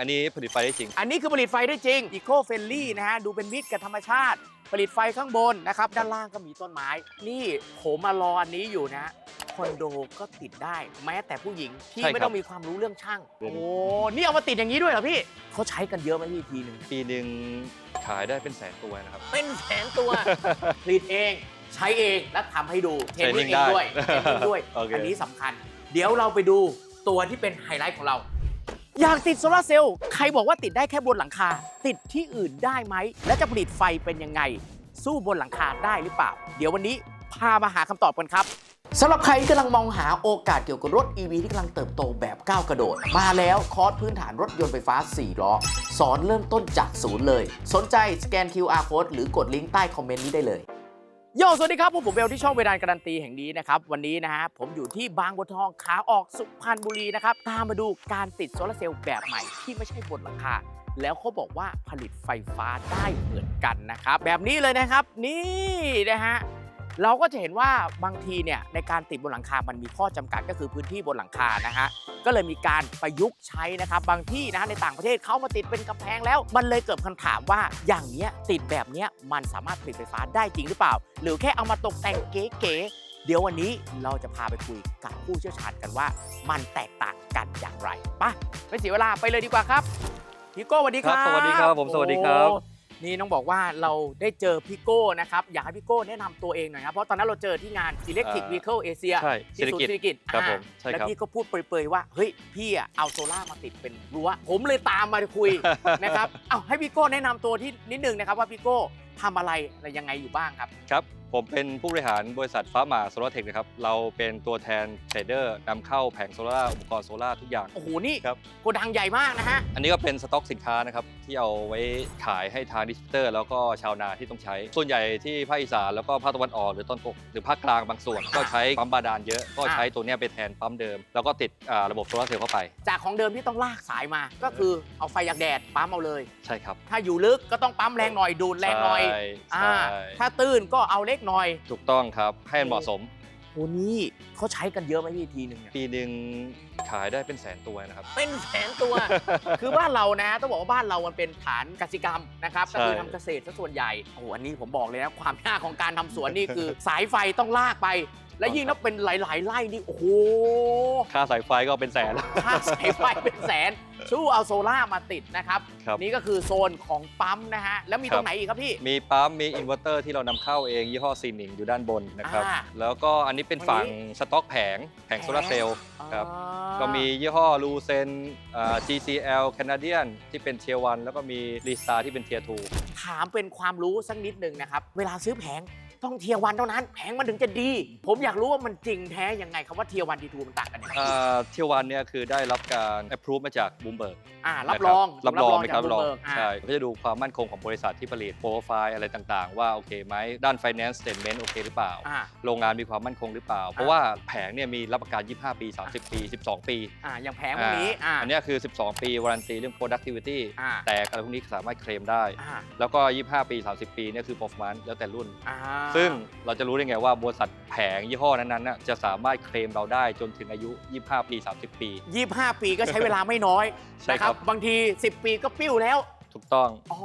อันนี้ผลิตไฟได้จริง อันนี้คือผลิตไฟได้จริง Eco Friendly นะฮะ ดูเป็นมิตรกับธรรมชาติ ผลิตไฟข้างบนนะครับ ด้านล่างก็มีต้นไม้ นี่ผมมารออันนี้อยู่นะคอนโดก็ติดได้ แม้แต่ผู้หญิงที่ใช่ครับไม่ต้องมีความรู้เรื่องช่างเป็นโอ้นี่เอามาติดอย่างนี้ด้วยเหรอพี่เขาใช้กันเยอะไหมพี่ทีหนึ่งปีหนึ่งขายได้เป็นแสนตัวนะครับ เป็นแสนตัว ผลิตเองใช้เองและทำให้ดูเทรนนิ่ง Training เองด้วยได้เทรนนิ่งด้วย โอเค อันนี้สำคัญ เดี๋ยวเราไปดูตัวที่เป็นไฮไลท์ของเรา อยากติดโซลาร์เซลล์ใครบอกว่าติดได้แค่บนหลังคา ติดที่อื่นได้ไหม และจะผลิตไฟเป็นยังไง สู้บนหลังคาได้หรือเปล่า เดี๋ยววันนี้พามาหาคำตอบกันครับสำหรับใครที่กำลังมองหาโอกาสเกี่ยวกับรถ EV ที่กำลังเติบโตแบบก้าวกระโดด มาแล้วคอร์สพื้นฐานรถยนต์ไฟฟ้า 4 ล้อ สอนเริ่มต้นจากศูนย์เลย สนใจสแกน QR code หรือกดลิงก์ใต้คอมเมนต์นี้ได้เลย โยสวัสดีครับผมผมเบลที่ช่องเวดาการันตีแห่งนี้นะครับ วันนี้นะฮะผมอยู่ที่บางบัวทองขาออกสุพรรณบุรีนะครับ ตามมาดูการติดโซลาร์เซลล์แบบใหม่ที่ไม่ใช่บนหลังคา แล้วเขาบอกว่าผลิตไฟฟ้าได้เหมือนกันนะครับ แบบนี้เลยนะครับ นี่นะฮะ เราก็จะเห็นว่าบางทีเนี่ยในการติดบนหลังคา มันมีข้อจำกัดก็คือพื้นที่บนหลังคานะฮะ ก็เลยมีการประยุกต์ใช้นะครับ บางที่นะฮะในต่างประเทศเขามาติดเป็นกำแพงแล้ว มันเลยเกิดคำถามว่าอย่างเนี้ยติดแบบเนี้ยมันสามารถผลิตไฟฟ้าได้จริงหรือเปล่า หรือแค่เอามาตกแต่งเก๋ๆ เดี๋ยววันนี้เราจะพาไปคุยกับผู้เชี่ยวชาญกันว่า มันแตกต่างกันอย่างไรไปะไม่เสียเวลาไปเลยดีกว่าครับพี่โก้สวัสดีครับครับสวัสดีครับผมสวัสดีครับโอ้ นี่ต้องบอกว่าเราได้เจอพี่โก้นะครับ อยากให้พี่โก้แนะนำตัวเองหน่อยครับ เพราะตอนนั้นเราเจอที่งาน Electric อ่า Vehicle Asia ใช่ที่ศูนย์เศรษฐกิจครับอ่าผมใช่แล้วครับพี่ก็พูดเปรยๆว่า เฮ้ย พี่อะเอาโซล่าร์มาติดเป็นรั้ว ผมเลยตามมาคุย นะครับ เอาให้พี่โก้แนะนำตัวที่นิดนึงนะครับว่าพี่โก้ทำอะไรอะไรยังไงอยู่บ้างครับ ครับ ผมเป็นผู้บริหารบริษัทฟ้าหมาโซลาร์เทคนะครับ เราเป็นตัวแทนเทรดเดอร์นำเข้าแผงโซลาร์อุปกรณ์โซลาร์ทุกอย่าง โอ้โห นี่ครับ โกดังใหญ่มากนะฮะ อันนี้ก็เป็นสต็อกสินค้านะครับ ที่เอาไว้ขายให้ทางดิสติบิวเตอร์ แล้วก็ชาวนาที่ต้องใช้ ส่วนใหญ่ที่ภาคอีสานแล้วก็ภาคตะวันออกหรือต้นตกหรือภาคกลางบางส่วน ก็ใช้ปั๊มบาดาลเยอะก็ใช้ตัวเนี้ยไปแทนปั๊มเดิม แล้วก็ติดอ่าระบบโซลาร์เซลล์เข้าไปจากของเดิมที่ต้องลากสายมา ก็คือเอาไฟจากแดดปั๊มเอาเลย ใช่ครับ ถ้าอยู่ลึกก็ต้องปั๊มแรงหน่อยดูดแรงหน่อยใช่อ่าใช่ ถ้าตื้นก็เอาเล็กหน่อยถูกต้องครับ ให้มันเหมาะสม โหนี่เขาใช้กันเยอะไหมพี่ทีหนึ่งเนี่ยปีหนึ่งขายได้เป็นแสนตัวนะครับ เป็นแสนตัว คือบ้านเรานะต้องบอกว่าบ้านเรามันเป็นฐานกสิกรรมนะครับใช่ก็คือทำเกษตรซะส่วนใหญ่โอ้โหอันนี้ผมบอกเลยนะความยากของการทำสวนนี่คือ สายไฟต้องลากไป และยิ่งถ้าเป็นหลาย ๆ ไร่นี่ โอ้โห ค่าสายไฟก็เป็นแสนแล้วค่าสายไฟเป็นแสน สู้เอาโซล่าร์มาติดนะครับ ครับ นี่ก็คือโซนของปั๊มนะฮะ แล้วมีครัตรบงไหนอีกครับพี่ มีปั๊มมีอินเวอร์เตอร์ที่เรานำเข้าเองยี่ห้อซีนิงอยู่ด้านบนนะครับ อ่าแล้วก็อันนี้เป็นฝั่งสต็อกแผงแผงโซลาร์เซลล์ครับ อ่าก็มียี่ห้อลูเซน GCL Canadian ที่เป็นเทียร์วันแล้วก็มีรีสตาร์ที่เป็นเทียร์ทู ถามเป็นความรู้สักนิดหนึ่งนะครับ เวลาซื้อแผง ต้องเทียร์วันเท่านั้นแผงมันถึงจะดี ผมอยากรู้ว่ามันจริงแท้ยังไงคำว่าเทียร์วันทีทูมันต่างกันยังไงเทียร์วันเนี่ยคือได้รับการ approve มาจากบูมเบิร์ก อ่ารับรองรับรองจากนะครับรับรอง Bloomberg อ่า ใช่ก็จะดูความมั่นคงของบริษัทที่ผลิตโปรไฟล์อะไรต่างๆ ว่าโอเคไหมด้าน finance statement โอเคหรือเปล่า อ่า โรงงานมีความมั่นคงหรือเปล่า เพราะว่าแผงเนี่ยมีรับประกัน 25 ปี 30 ปี 12 ปีอ่าอย่างแผงพวกนี้อ่าอันเนี้ยคือ 12 ปีวารันตีเรื่อง productivity อ่าแต่อะไรพวกนี้สามารถเคลมได้ อ่าแล้วก็ 25 ปี 30 ปีเนี่ยคือ performance แล้วแต่รุ่น อ่าซึ่งเราจะรู้ได้ไงว่าบริษัทแผงยี่ห้อนั้นๆน่ะจะสามารถเคลมเราได้จนถึงอายุ 25 ปี 30 ปียี่ห้าปีก็ใช้เวลาไม่น้อยใช่นะครับบางที 10 ปีก็ปิ้วแล้ว ถูกต้อง อ๋อ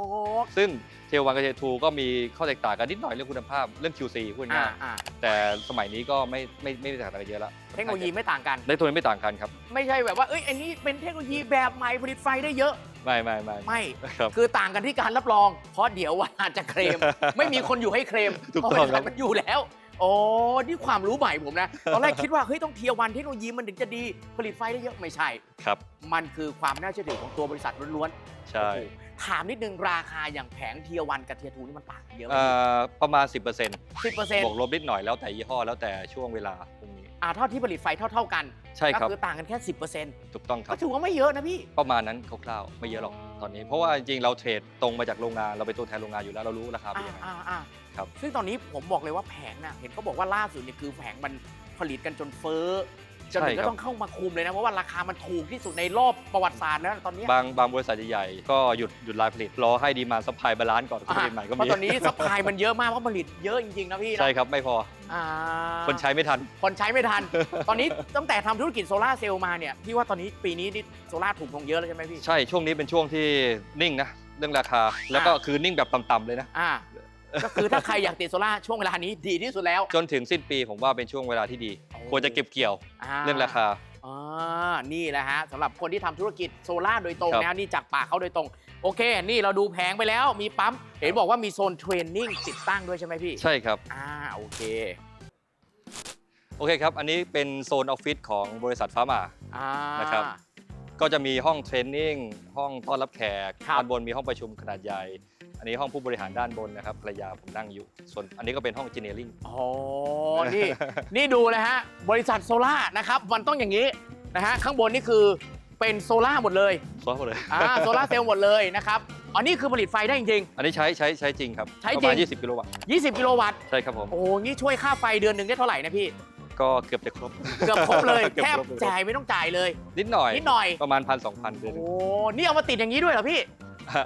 ซึ่งเทวันกับเททูก็มีข้อแตกต่างกันนิดหน่อยเรื่องคุณภาพเรื่อง QC พูดอ่าง่ายอ่าๆแต่สมัยนี้ก็ไม่ไม่ไม่ได้แตกต่างกันเยอะแล้วเทคโนโลยีไม่ต่างกันได้ตัวนี้ไม่ต่างกันครับ ไม่ใช่แบบว่า เอ้ย อันนี้เป็นเทคโนโลยีแบบใหม่ผลิตไฟได้เยอะ ไม่ไม่ไม่ไม่ ครับ คือต่างกันที่การรับรอง เพราะเดี๋ยวว่าอาจจะเคลม ไม่มีคนอยู่ให้เคลมถูกเพราะต้องบริษัครัทบมันอยู่แล้ว โอ้นี่ความรู้ใหม่ผมนะ ตอนแรกคิดว่าเฮ้ยต้องเทียร์วันเทคโนโลยีมันถึงจะดีผลิตไฟได้เยอะไม่ใช่ ครับมันคือความน่าเชื่อถือของตัวบริษัทล้วนใช่ๆโอ้โหถามนิดนึงราคาอย่างแผงเทียร์วันกับเทียร์ทูนี่มันต่างกันเยอะไหมเอ่อประมาณ 10%สิบเปอร์เซ็นต์บวกลบนิดหน่อยแล้วแต่ยี่ห้อแล้วแต่ช่วงเวลาพวกนี้ อ่าเท่าที่ผลิตไฟเท่า ๆกันใช่ครับ ก็คือต่างกันแค่สิบเปอร์เซ็นต์ถูกต้องครัก็บ ถือว่าไม่เยอะนะพี่ ประมาณนั้นคร่าวๆไม่เยอะหรอกตอนนี้ เพราะว่าจริงๆเราเทรดตรงมาจากโรงงาน เราเป็นตัวแทนโรงงานอยู่แล้วเรารู้ราคาเป็นอ่ายังไง อ่าอ่าครับ ซึ่งตอนนี้ผมบอกเลยว่าแผงน่ะเห็นเขาบอกว่าล่าสุดเนี่ยคือแผงมันผลิตกันจนเฟ้อ จนถึงใช่ครัก็บ ต้องเข้ามาคุมเลยนะ เพราะว่าราคามันถูกที่สุดในรอบประวัติศาสตร์แล้วตอนเนี้ยบางบางบริษัทใหญ่ๆก็หยุดหยุดรายผลิตรอให้ดีมาซัพพลายบาลานซ์ก่อนผลิตใหม่ก็เพราะมีตอนนี้ซัพพลายมันเยอะมากเพราะผลิตเยอะจริงๆนะพี่นะใช่ครับไม่พออ่า คนใช้ไม่ทัน คนใช้ไม่ทัน ตอนนี้ตั้งแต่ทำธุรกิจโซลาร์เซลล์มาเนี่ย พี่ว่าตอนนี้ปีนี้นี่โซลาร์ถูกลงเยอะแล้วใช่ไหมพี่ ใช่ช่วงนี้เป็นช่วงที่นิ่งนะเรื่องราคาแล้วก็คือนิ่งแบบต่ำๆเลยนะ อ่า ก็คือถ้าใครอยากติดโซลาร์ช่วงเวลานี้ดีที่สุดแล้วจนถึงสิ้นปีผมว่าเป็นช่วงเวลาที่ดีโอ้ควรจะเก็บเกี่ยวเรื่องราคา อ่านี่แหละฮะสำหรับคนที่ทำธุรกิจโซลาร์โดยตรงครับนะฮะนี่จากปากเขาโดยตรง โอเค นี่เราดูแผงไปแล้วมีปั๊ม เห็นบอกว่ามีโซนเทรนนิ่งติดตั้งด้วยใช่ไหมพี่ ใช่ครับ อ่าโอเค โอเคครับ อันนี้เป็นโซนออฟฟิศของบริษัทฟ้าหมา อ่านะครับ ก็จะมีห้องเทรนนิ่งห้องต้อนรับแขกครับ ด้านบนมีห้องประชุมขนาดใหญ่ อันนี้ห้องผู้บริหารด้านบนนะครับภรรยาผมนั่งอยู่ ส่วนอันนี้ก็เป็นห้อง engineering โอ้นี่ นี่ดูเลยฮะ บริษัทโซล่านะครับ มันต้องอย่างนี้นะฮะ ข้างบนนี่คือเป็นโซล่าหมดเลยซ้อนหมดเลยอ่าโซล่าเซลล์หมดเลยนะครับ อันนี้คือผลิตไฟได้จริง อันนี้ใช้ใช้ใช้จริงครับใช้ประจริมาณง20 กิโลวัตต์ๆ20 กิโลวัตต์ ใช่ครับผม โอ้งี้ช่วยค่าไฟเดือนหนึ่งได้เท่าไหร่นะพี่ ก็เกือบจะครบ เกือบครบเลยกือบแทบครบเลย จ่ายไม่ต้องจ่ายเลย นิดหน่อยนิดหน่อย ประมาณพันสองพันเดือนหโอ้นึ่งนี่เอามาติดอย่างนี้ด้วยเหรอพี่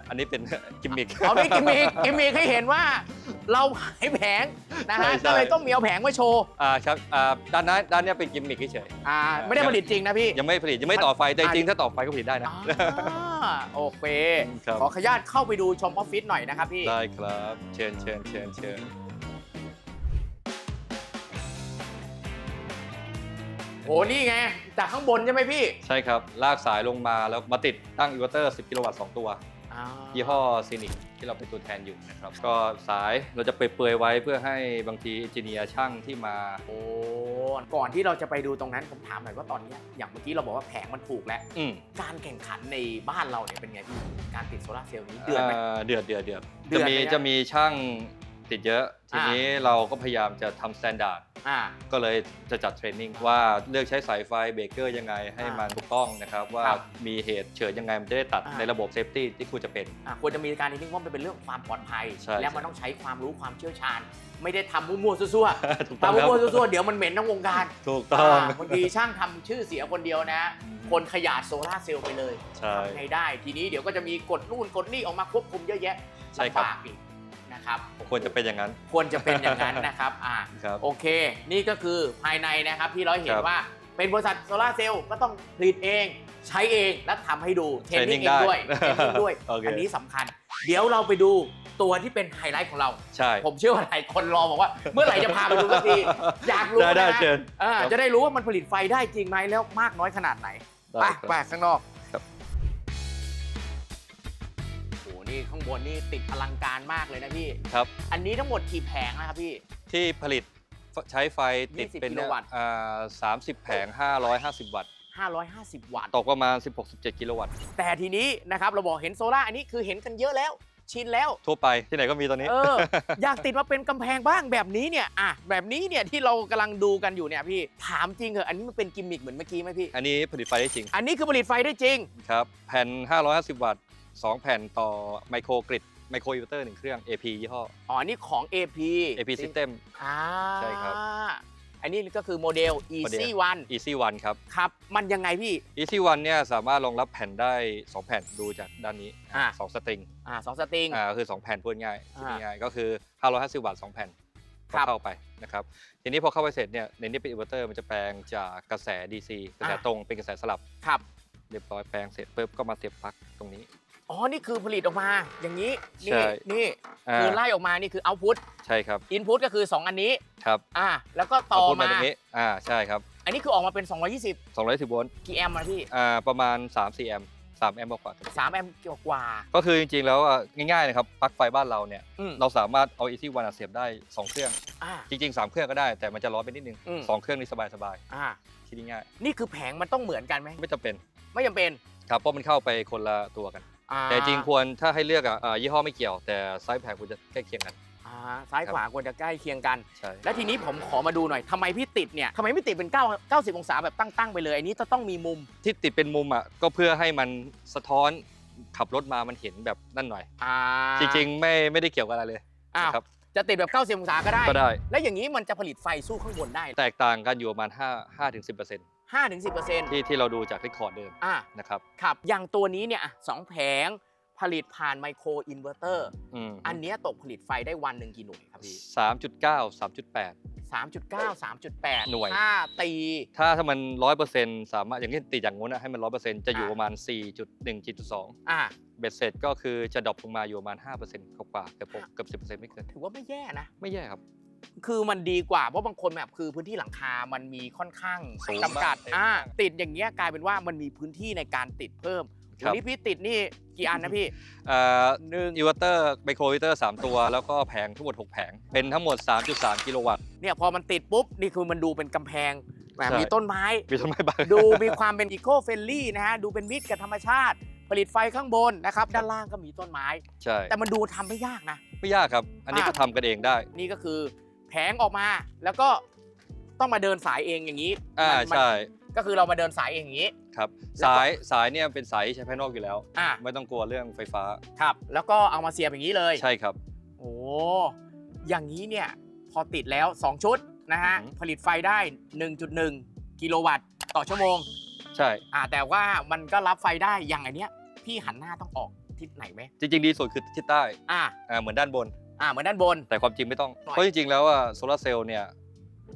อันนี้เป็นกิมมิค เอาได้กิมมิกกิมมิกให้เห็นว่า เราขายแผงนะฮะใช่ใช่ ก็เลยต้องมีเอาแผงมาโชว์อ่าครับอ่าด้านนั้นด้านเนี้ยเป็นกิมมิคเฉยอ่าไม่ได้ผลิตจริงนะพี่ ๆยังไม่ผลิตยังไม่ต่อไฟแต่จริงๆถ้าต่อไฟก็ผลิตได้นะ อ่าโอเค ครับ ขอขออนุญาตเข้าไปดูชมออฟฟิศหน่อยนะครับพี่ ได้ครับ เชิญเชิญเชิญเชิญ โหนี่ไง จากข้างบนใช่ไหมพี่ใช่ครับ ลากสายลงมาแล้วมาติดตั้งอินเวอร์เตอร์ 10 กิโลวัตต์ 2 ตัว อ่ายี่ห้อซีนิกที่เราเป็นตัวแทนอยู่นะครับ ก็สายเราจะเปรยๆไว้เพื่อให้บางทีเอนจิเนียร์ช่างที่มา โอ้ก่อนที่เราจะไปดูตรงนั้นผมถามหน่อยว่าตอนเนี้ยอย่างเมื่อกี้เราบอกว่าแผงมันถูกแล้ว อืมการแข่งขันในบ้านเราเนี่ยเป็นไงพี่ การติดโซลาร์เซลล์นี้เดือดไหม เอ่อเดือดเดือดเดือดเดือจะดมีเลยนะ จะมีช่าง ติดเยอะ ทีอ่านี้เราก็พยายามจะทำสแตนดาร์ดอ่า ก็เลยจะจัดเทรนนิ่งว่าเลือกใช้สายไฟเบรกเกอร์ยังไงให้อ่ามัมันถูกต้องนะครับ ว่าครับมีเหตุเฉิดยังไงมันจะได้ตัดอ่า ในระบบเซฟตี้ที่ควรจะเป็น อะควรจะมีการนิ่งเพราะมันเป็นเรื่องความปลอดภัย ใช่แล้วมันต้องใช้ความรู้ความเชี่ยวชาญ ไม่ได้ทำมั่วๆซั่วถูกๆต้องทำครับ มั่วๆซั่วๆเดี๋ยวมันเหม็นทั้งวงการถูกต้องอ่าบางทีช่างทำชื่อเสียคนเดียวนะ คนขยาดโซลาร์เซลล์ไปเลยใช่ ทำไงได้ ทีนี้เดี๋ยวก็จะมีกฎนู่นกฎนี่ออกมาควบคุมเยอะแยะใช่ครับ ลำบากอีก นะครับควรจะเป็นอย่างนั้น ควรจะเป็นอย่างนั้นนะครับอ่าครับโอเค นี่ก็คือภายในนะครับที่เราเห็นครับว่าเป็นบริษัทโซลาร์เซลล์ก็ต้องผลิตเอง ใช้เองและทำให้ดูเทรนนิ่ง Training เองด้วยได้เทรนนิ่งด้วย โอเค อันนี้สำคัญ เดี๋ยวเราไปดูตัวที่เป็นไฮไลท์ของเรา ใช่ ผมเชื่อว่าหลายคนรอบอกว่า เมื่อไหร่จะพาไปดูสักที อยากรู้ได้ได้นะเชิญ อ่าครับจะได้รู้ว่ามันผลิตไฟได้จริงไหมแล้วมากน้อยขนาดไหนไปได้ครับ ไปข้างนอก นี่ข้างบนนี่ติดอลังการมากเลยนะพี่ ครับ อันนี้ทั้งหมดกี่แผงนะครับพี่ ที่ผลิตใช้ไฟติด20เป็นกิโลวัตต์อ่า30แผง 550 วัตต์ 550 วัตต์ ตกประมาณ 16-17 กิโลวัตต์ แต่ทีนี้นะครับเราบอกเห็นโซล่าร์อันนี้คือเห็นกันเยอะแล้ว ชินแล้ว ทั่วไปที่ไหนก็มีตอนนี้ เออ อยากติดมาเป็นกำแพงบ้างแบบนี้เนี่ยอะแบบนี้เนี่ยที่เรากำลังดูกันอยู่เนี่ยพี่ถามจริงเหรอะอันนี้มันเป็นกิมมิคเหมือนเมื่อกี้ไหมพี่ อันนี้ผลิตไฟได้จริง อันนี้คือผลิตไฟได้จริง ครับ แผ่น 550 วัตต์ 2 แผ่นต่อไมโครกริดไมโครอินเวอร์เตอร์หนึ่งเครื่อง AP ยี่ห้อ อ๋ออันนี้ของ AP AP System อ่าใช่ครับอันนี้ก็คือโมเดล Easy One Easy One ครับ ครับ มันยังไงพี่ Easy One เนี่ยสามารถรองรับแผ่นได้ 2 แผ่นดูจากด้านนี้อ่าสองสตริงอ่าสองสตริงอ่าคือ 2 แผ่นพูดง่ายอ่าพูดง่ายก็คือ 550 วัตต์2แผ่นคก็รับเข้าไปนะครับ ทีนี้พอเข้าไปเสร็จเนี่ยในนี้เป็นอินเวอร์เตอร์มันจะแปลงจากกระแส DC กระแสอ่าตรงเป็นกระแสสลับครับเรียบร้อยแปลงเสร็จปุ๊บก็มาเสียบปลั๊กตรงนี้ อ๋อ นี่คือผลิตออกมา อย่างนี้ ใช่ นี่ นี่ อ่าคือไล่ออกมา นี่คือ output ใช่ครับ input ก็คือ 2 อันนี้ ครับอ่า แล้วก็ต่อเพูดมา ตรงนี้อ่าใช่ครับอันนี้คือออกมาเป็น 220 210โวลต์กี่แอมป์มาพี่อ่าประมาณ 3-4 แอมป์3แอมป์กว่าๆ3แอมป์กว่าก็คือจริงๆแล้วอะง่ายๆนะครับปลั๊กไฟบ้านเราเนี่ยอืมเราสามารถเอา Easy One อะเสียบได้ 2 เครื่อง อ่า จริงๆ 3 เครื่องก็ได้ แต่มันจะร้อนไปนิดนึง อืมสองเครื่องนี่สบายอ่า ๆคิดง่ายนี่คือแผงมันต้องเหมือนกันไหมๆไม่จำเป็นไม่จำเป็น ครับเพราะมันเข้าไปคนละตัวกัน อ่าแต่จริงควรถ้าให้เลือกอะอ่ายี่ห้อไม่เกี่ยว แต่ไซส์แผงควรจะใกล้เคียงกัน อ่าซ้ายขวาควรจะใกล้เคียงกัน ใช่แล้วทีนี้ผมขอมาดูหน่อยทำไมพี่ติดเนี่ยทำไมไม่ติดเป็น9 90 องศาแบบตั้งๆไปเลย อันนี้จะต้องมีมุมที่ติดเป็นมุมอะก็เพื่อให้มันสะท้อนขับรถมามันเห็นแบบนั่นหน่อย อ่าจริงๆไม่ไม่ได้เกี่ยวกับอะไรเลยอ้าวนะครับจะติดแบบ 90 องศาก็ได้ ก็ได้ แล้วอย่างนี้มันจะผลิตไฟสู้ข้างบนได้แตกต่างกันอยู่ประมาณ5 5ถึง10% 5-10%ที่ที่เราดูจากเรคคอร์ดเดิมอะนะครับครับ อย่างตัวนี้เนี่ยอะสองแผงผลิตผ่านไมโครอินเวอร์เตอร์ อืมอันเนี้ยตกผลิตไฟได้วันหนึ่งกี่หน่วยครับพี่สามจุดเก้าสามจุดแปด 3.9 3.8หน่วย ถ้าตี ถ้าถ้ามันร้อยเปอร์เซ็นต์สามารถอย่างที่ติดอย่างงู้นนะให้มันร้อยเปอร์เซ็นต์จะอยู่อ่าประมาณสี่จุดหนึ่งจุดสองอะเบ็ดเสร็จก็คือจะดรอปลงมาอยู่ประมาณห้าเปอร์เซ็นต์กว่าๆเกือบเกือบสิบเปอร์เซ็นต์ไม่เกิน ถือว่าไม่แย่นะ ไม่แย่ครับ คือมันดีกว่าเพราะบางคนแบบคือพื้นที่หลังคา มันมีค่อนข้างสูงจำกัดมาก อ่าเต็มมากติดอย่างเงี้ยกลายเป็นว่ามันมีพื้นที่ในการติดเพิ่มครัวันบนี้พี่ติดนี่กี่อันนะพี่เอ่อหนึ่งอินเวอร์เตอร์ไมโครอินเวอร์เตอร์สามตัว แล้วก็แผงทั้งหมด 6 แผง เป็นทั้งหมด 3.3 กิโลวัตต์ เนี่ยพอมันติดปุ๊บ นี่คือมันดูเป็นกำแพงแหมใช่ มีต้นไม้ มีต้นไม้บาง ดูมีความเป็นอีโคเฟนลี่นะฮะ ดูเป็นมิตรกับธรรมชาติ ผลิตไฟข้างบนนะครับ ด้านล่างก็มีต้นไม้ ใช่ แต่มันดูทำไม่ยากนะ ไม่ยากครับ อันนี้อ่าก็ทำกันเองได้ นี่ก็คือ แผงออกมา แล้วก็ต้องมาเดินสายเองอย่างนี้อ่ามันใช่ก็คือเรามาเดินสายเองอย่างนี้ ครับ แล้วก็ สายสายเนี่ยเป็นสายที่ใช้ภายนอกอยู่แล้ว อ่าไม่ต้องกลัวเรื่องไฟฟ้าครับ แล้วก็เอามาเสียบอย่างนี้เลยใช่ครับ โอ้อย่างนี้เนี่ยพอติดแล้ว 2 ชุดนะฮะอือหือ ผลิตไฟได้ 1.1 กิโลวัตต์ต่อชั่วโมง ใช่ อ่าแต่ว่ามันก็รับไฟได้อย่างอันเนี้ยพี่หันหน้าต้องออกทิศไหนไหมจริงๆดีสุดคือทิศใต้อ่า อ่าเหมือนด้านบน อ่าเหมือนด้านบน แต่ความจริงไม่ต้อง หน่อย เพราะจริงๆแล้วอะโซลาร์เซลล์เนี่ย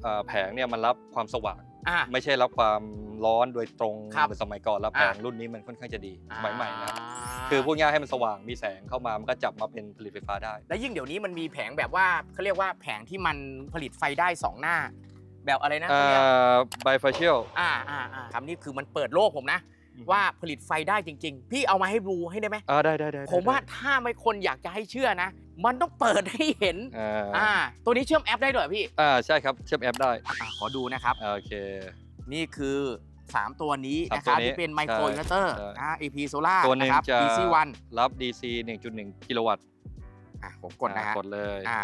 อ่าแผงเนี่ยมันรับความสว่าง อ่า ไม่ใช่รับความร้อนโดยตรงครับเหมือนสมัยก่อนแล้วแผงอ่ารุ่นนี้มันค่อนข้างจะดีสมัยใหม่นะอ่าคือพูดง่ายให้มันสว่างมีแสงเข้ามามันก็จับมาเป็นผลิตไฟฟ้าได้ แล้วยิ่งเดี๋ยวนี้มันมีแผงแบบว่าเขาเรียกว่าแผงที่มันผลิตไฟได้2หน้า แบบอะไรนะอ่เขาเรียกา bifacial อ่าอ่าอ่าครับนี่คือมันเปิดโลกผมนะอืม ว่าผลิตไฟได้จริง ๆ พี่เอามาให้ดูให้ได้ไหมอ่าได้ได้ได้ได้ผมว่าได้ถ้าไม่คนอยากจะให้เชื่อนะ มันต้องเปิดให้เห็นอ่าอ่าตัวนี้เชื่อมแอปได้ด้วยเหรอพี่อ่าใช่ครับเชื่อมแอปได้อะขอดูนะครับอ่าโอเค นี่คือ 3 ตัวนี้สามนะครับตัวนี้ที่เป็นไมโครใช่อินเวอร์เตอร์ใช่นะ AP Solar ตัวหนึ่งนะครับจะ DC1 รับ DC 1.1 กิโลวัตต์อะผมกดนะอ่าฮะกดเลยอ่า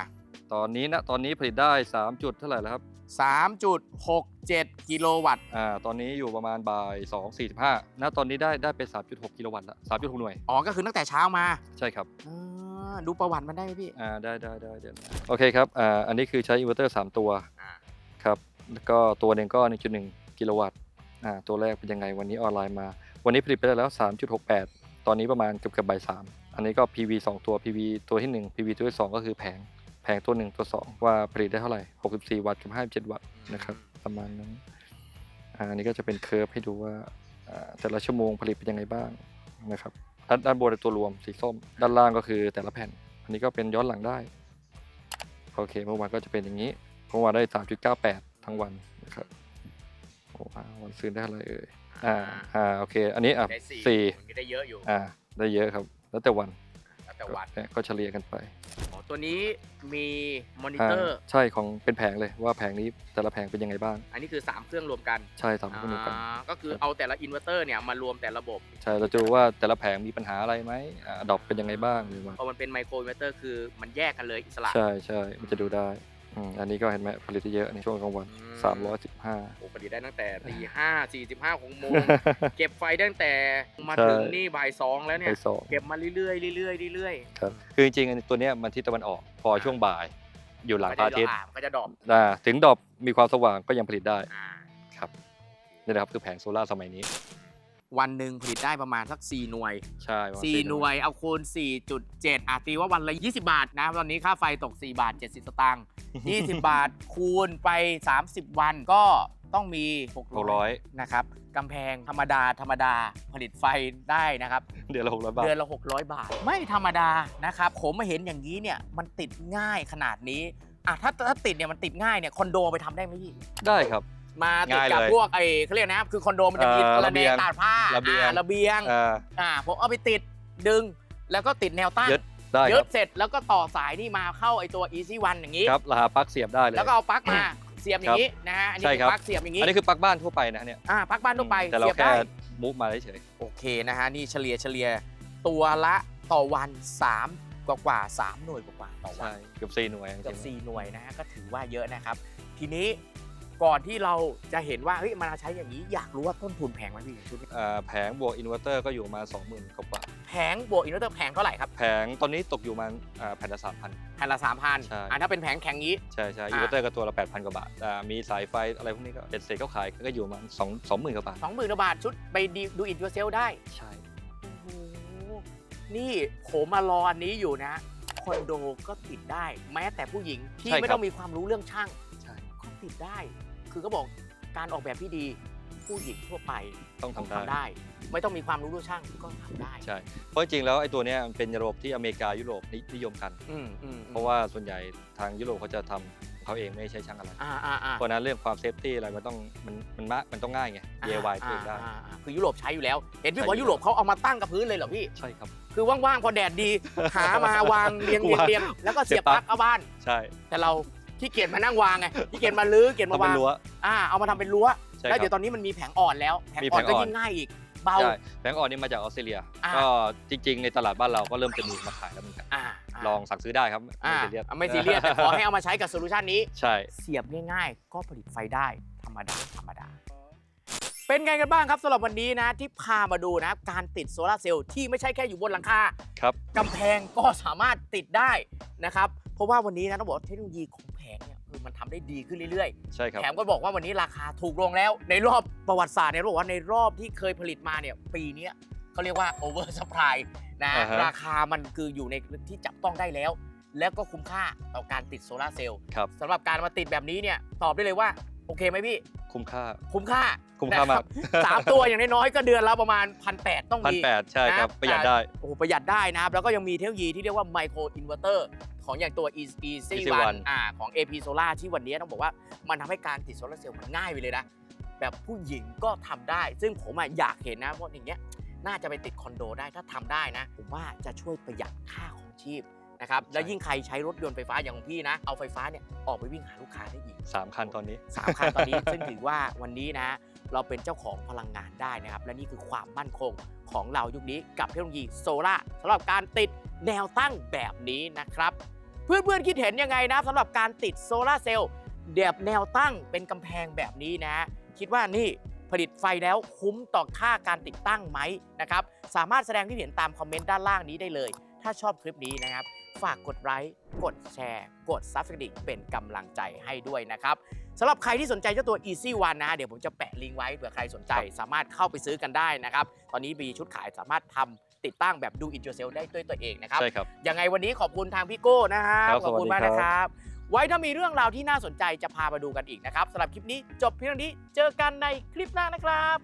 ตอนนี้นะตอนนี้ผลิตได้ 3 จุดเท่าไหร่แล้วครับ 3.67 กิโลวัตต์ อ่าตอนนี้อยู่ประมาณบ่าย2 45ณตอนนี้ได้ได้เป็น3.6 กิโลวัตต์ละ3.6 หน่วย อ๋อ ก็คือตั้งแต่เช้ามาใช่ครับ อ่าดูประวัติมันได้ไหมพี่ อ่าได้ได้ได้เดี๋ยวนะโอเคครับ อ่าอันนี้คือใช้อินเวอร์เตอร์ 3 ตัวอ่า ครับ แล้วก็ตัวหนึ่งก็ 1.1 กิโลวัตต์ อ่าตัวแรกเป็นยังไงวันนี้ออนไลน์มา วันนี้ผลิตไปได้แล้ว 3.68 ตอนนี้ประมาณเกือบเกือบบ่ายสามอันนี้ก็ PV 2ตัว PV ตัวที่1 PV ตัวที่2ก็คือแผงแผ งตัว1ตัว2ว่าผลิตได้เท่าไหร่ 64 วัตต์กับ 57 วัตต์นะครับ ประมาณนั้นอ่าอันนี้ก็จะเป็นเคอร์ฟให้ดูว่าอ่าแต่ละชั่วโมงผลิตเป็นยังไงบ้างนะครับด้านด้านบนเป็นตัวรวมสีส้ม ด้านล่างก็คือแต่ละแผ่น อันนี้ก็เป็นย้อนหลังได้โอเคเมื่อวานก็จะเป็นอย่างนี้เมื่อวานได้ 3.98 ทั้งวันนะครับโอ้ว้าววันซื้อได้เท่าไหร่เอ่ยอ่าอ่าโอเค อันนี้อะได้สี่สี่มันก็ได้เยอะอยู่อ่าได้เยอะครับ แล้วแต่วันแล้วแต่วัดก็ก็เฉลี่ยกันไปอ๋อ ตัวนี้มีมอนิอ่าเตอร์ใช่ของเป็นแผงเลยว่าแผงนี้แต่ละแผงเป็นยังไงบ้าง อันนี้คือ 3 เครื่องรวมกันใช่ตามที่มีกันอ่าก็คือเอาแต่ละอินเวอร์เตอร์เนี่ยมารวมแต่ระบบ ใช่เราจะดูว่าแต่ละแผงมีปัญหาอะไรไหมอ่าดรอปเป็นยังไงบ้างหรือว่าพอมันเป็นไมโครอินเวอร์เตอร์คือมันแยกกันเลยอิสระใช่ใช่มันจะดูได้ อืมอันนี้ก็เห็นไหมผลิตได้เยอะในช่วงกลางวันอืม315โอ้ผลิตได้ตั้งแต่ตีห้าสี่สิบห้าของโมง เก็บไฟได้ตั้งแต่มาใช่ถึงนี่บ่ายสองแล้วเนี่ไปย สองเก็บมาเรื่อยๆเรื่อยๆเรื่อยครับคือจริงๆอันตัวเนี้ยมันที่ตะวันออกพอช่วงบ่าย อยู่หๆลังพระอาทิตย์มันก็จะดรอปอ่าถึงดรอปมีความสว่างก็ยังผลิตได้อ่า ครับนี่นะครับคือแผงโซล่าร์สมัยนี้ วันหนึ่งผลิตได้ประมาณสัก 4 หน่วย ใช่ประมาณ4 หน่วย เอาคูณ 4.7อะตีว่าวันละ 20 บาทนะ ตอนนี้ค่าไฟตก 4 บาท 70 สตางค์ 20 บาทคูณไป 30 วันก็ต้องมีหกร้อย600 นะครับกำแพงธรรมดา ธรรมดาผลิตไฟได้นะครับ เดือนละหกร้อยบาท เดือนละ 600 บาท ไม่ธรรมดานะครับ ผมมาเห็นอย่างนี้เนี่ยมันติดง่ายขนาดนี้อะถ้าถ้าติดเนี่ยมันติดง่ายเนี่ยคอนโดไปทำได้ไหมพี่ ได้ครับ มาติดง่ายกับเลยพวกไอ้เขาเรียกนะคือคอนโดมันจะมีเอ่อระเบียงระเบียงตากผ้าระเบียง อ่าระเบียงอ่าอ่าผมเอาไปติดดึงแล้วก็ติดแนวตั้งยึดได้คยึรัดบเสร็จแล้วก็ต่อสายนี่มาเข้าไอ้ตัว easy one อย่างนี้ ครับรหัสปลั๊กเสียบได้เลย แล้วก็เอาปลั๊กมาเสียบอย่างนี้นะฮะอันนี้ใช่คือครับปลั๊กเสียบอย่างนี้อันนี้คือปลั๊กบ้านทั่วไปนะเนี่ยอ่าปลั๊กบ้านทั่วไปแต่เราเสียบแค่ได้ มูฟมาเฉย โอเคนะฮะ นี่เฉลี่ยเฉลี่ยตัวละต่อวัน 3 กว่ากว่าๆ3หน่วยกว่ากว่าๆต่อๆวัใช่นเกือบสี่หน่วยจเกือบริงสี่หน่วยนะฮะ ก็ถือว่าเยอะนะครับ ทีนี้ ก่อนที่เราจะเห็นว่าเฮ้ยมันใช้อย่างนี้อยากรู้ว่าต้นทุนแพงไหมพี่ชุดนี้ๆอ่าแผงบวกอินเวอร์เตอร์ก็อยู่ประมาณสองหมื่นกว่าแผงบวกอินเวอร์เตอร์แผงเท่าไหร่ครับแผงตอนนี้ตกอยู่ประมาณอ่าแผ่นละสามพันแผ่นละสามพันใช่ อ่าถ้าเป็นแผงแข็งนี้ ใช่ใช่อ่าอินเวอร์เตอร์ก็ตัวละ 8,000 กว่าบาทอ่ามีสายไฟอะไรพวกนี้ก็เป็นเศษเขาขายก็อยู่ประมาณสองสองหมื่นกว่าบาทสองหมื่นบาทชุดไปดูอินเวอร์เซลได้ ใช่ โอ้โหนี่ผมมารออันนี้อยู่นะคอนโดก็ติดได้ แม้แต่ผู้หญิงที่ไม่ต้องมีความรู้เรื่องช่างใช่ ก็ติดได้ คือก็บอกการออกแบบที่ดีผู้หญิงทั่วไปต้องต้องทำได้ ทำได้ ไม่ต้องมีความรู้เรื่องช่างก็ทำได้ใช่ เพราะจริงๆแล้วไอ้ตัวเนี้ยมันเป็นระบบที่อเมริกายุโรปนินิยมกัน อืมอืมเพราะว่าส่วนใหญ่ทางยุโรปเขาจะทำของเขาเองไม่ใช่ช่างอะไร อ่าอ่าอ่าเพราะฉะนั้นเรื่องความเซฟตี้อะไรมันต้องมันมันมะมันต้องง่ายไง DIY ตัวเองได้าอ่าคือยุโรปใช้อยู่แล้ว เห็นพี่ใช่บอกว่ายุโรปเขาเอามาตั้งกับพื้นเลยเหรอพี่ ใช่ครับ คือว่างๆพอแดดดี หามาวางเรียงเรียงวางเรียงแล้วก็เสียบเสียบปลั๊ปลั๊กกเข้าบ้าน ใช่ แต่เรา ขี้เกียจมานั่งวางไงขี้เกียจมาลื้อเกียจทำมาเป็วานงรั้ว อ่าเอามาทำเป็นรั้วใช่คแล้วรับเดี๋ยวตอนนี้มันมีแผงอ่อนแล้วแผงมีอ่อนแผงก็อ่อน ยิ่งง่ายอีกเบา ใช่แบงก์ออนนี่มาจากออสเตรเลีย อ่า ก็จริง ๆ ในตลาดบ้านเราก็เริ่มจะมีมาขายแล้วเหมือนกัน อ่าาลองสั่งซื้อได้ครับอ่าไม่ซีเรียสไม่ซีเรียสแต่ขอให้เอามาใช้กับโซลูชันนี้ ใช่ เสียบง่ายๆ ก็ผลิตไฟได้ธรรมดาธรรมดา เป็นไงกันบ้างครับสำหรับวันนี้นะ ที่พามาดูนะการติดโซลาร์เซลล์ที่ไม่ใช่แค่อยู่บนหลังคาครับ กำแพงก็สามารถติดได้นะครับ เพราะว่าวันนี้นะต้องบอกว่าเทคโนโลยีของแผงเนี่ย คือมันทำได้ดีขึ้นเรื่อยใช่ครับๆแถมก็บอกว่าวันนี้ราคาถูกลงแล้ว ในรอบประวัติศาสตร์เนี่ยต้องบอกว่าในรอบที่เคยผลิตมาเนี่ยปีเนี้ยเขาเรียกว่าโอเวอร์สปายนะอ่าฮะราคามันคืออยู่ในที่จับต้องได้แล้ว แล้วก็คุ้มค่าต่อการติดโซลาร์เซลล์ครับสำหรับการมาติดแบบนี้เนี่ยตอบได้เลยว่าโอเคไหมพี่ คุ้มค่า คุ้มค่าคุ้มค่ามาก นะครับสามตัวอย่างน้อยๆก็เดือนละประมาณพันแต้องพันมี แปดใช่ครับนะประหยัดได้ โอ้โหประหยัดได้นะครับ แล้วก็ยังมีเทคโนโลยีที่เรียกว่าไมโครอินเวอร์เตอร์ของอย่างตัว e e c Easy 1 One อ่าของ AP Solar ที่วันนี้ต้องบอกว่ามันทำให้การติดโซลาร์เซลล์มันง่ายไปเลยนะ แบบผู้หญิงก็ทำได้ ซึ่งผมอะอยากเห็นนะ เพราะอย่างเงี้ยน่าจะไปติดคอนโดได้ถ้าทำได้นะ ผมว่าจะช่วยประหยัดค่าของชีพ นะครับ แล้วยิ่งใครใช้รถยนต์ไฟฟ้าอย่างของพี่นะ เอาไฟฟ้าเนี่ยออกไปวิ่งหาลูกค้าได้อีก3คันตอนนี้สามคันตอนนี้ ซึ่งถือว่าวันนี้นะ เราเป็นเจ้าของพลังงานได้นะครับ และนี่คือความมั่นคงของเรายุคนี้กับเทคโนโลยีโซล่าสำหรับการติดแนวตั้งแบบนี้นะครับ เพื่อนๆคิดเห็นยังไงนะสำหรับการติดโซลาร์เซลล์แบบแนวตั้งเป็นกำแพงแบบนี้นะ คิดว่านี่ผลิตไฟแล้วคุ้มต่อค่าการติดตั้งไหมนะครับ สามารถแสดงที่เห็นตามคอมเมนต์ด้านล่างนี้ได้เลย ถ้าชอบคลิปนี้นะครับ ฝากกดไลค์กดแชร์ กด Subscribe เป็นกำลังใจให้ด้วยนะครับสำหรับใครที่สนใจเจ้าตัว Easy One นะ เดี๋ยวผมจะแปะลิงก์ไว้เผื่อใครสนใจ สามารถเข้าไปซื้อกันได้นะครับ ตอนนี้มีชุดขายสามารถทำติดตั้งแบบดู it yourself ได้ด้วยตัวเองนะครับ ใช่ครับ ยังไงวันนี้ขอบคุณทางพี่โก้นะครับครับขอบคุณสวัมากสดีครับนะครับไว้ถ้ามีเรื่องราวที่น่าสนใจจะพามาดูกันอีกนะครับสำหรับคลิปนี้จบเพียงเท่านี้เจอกันในคลิปหน้านะครับ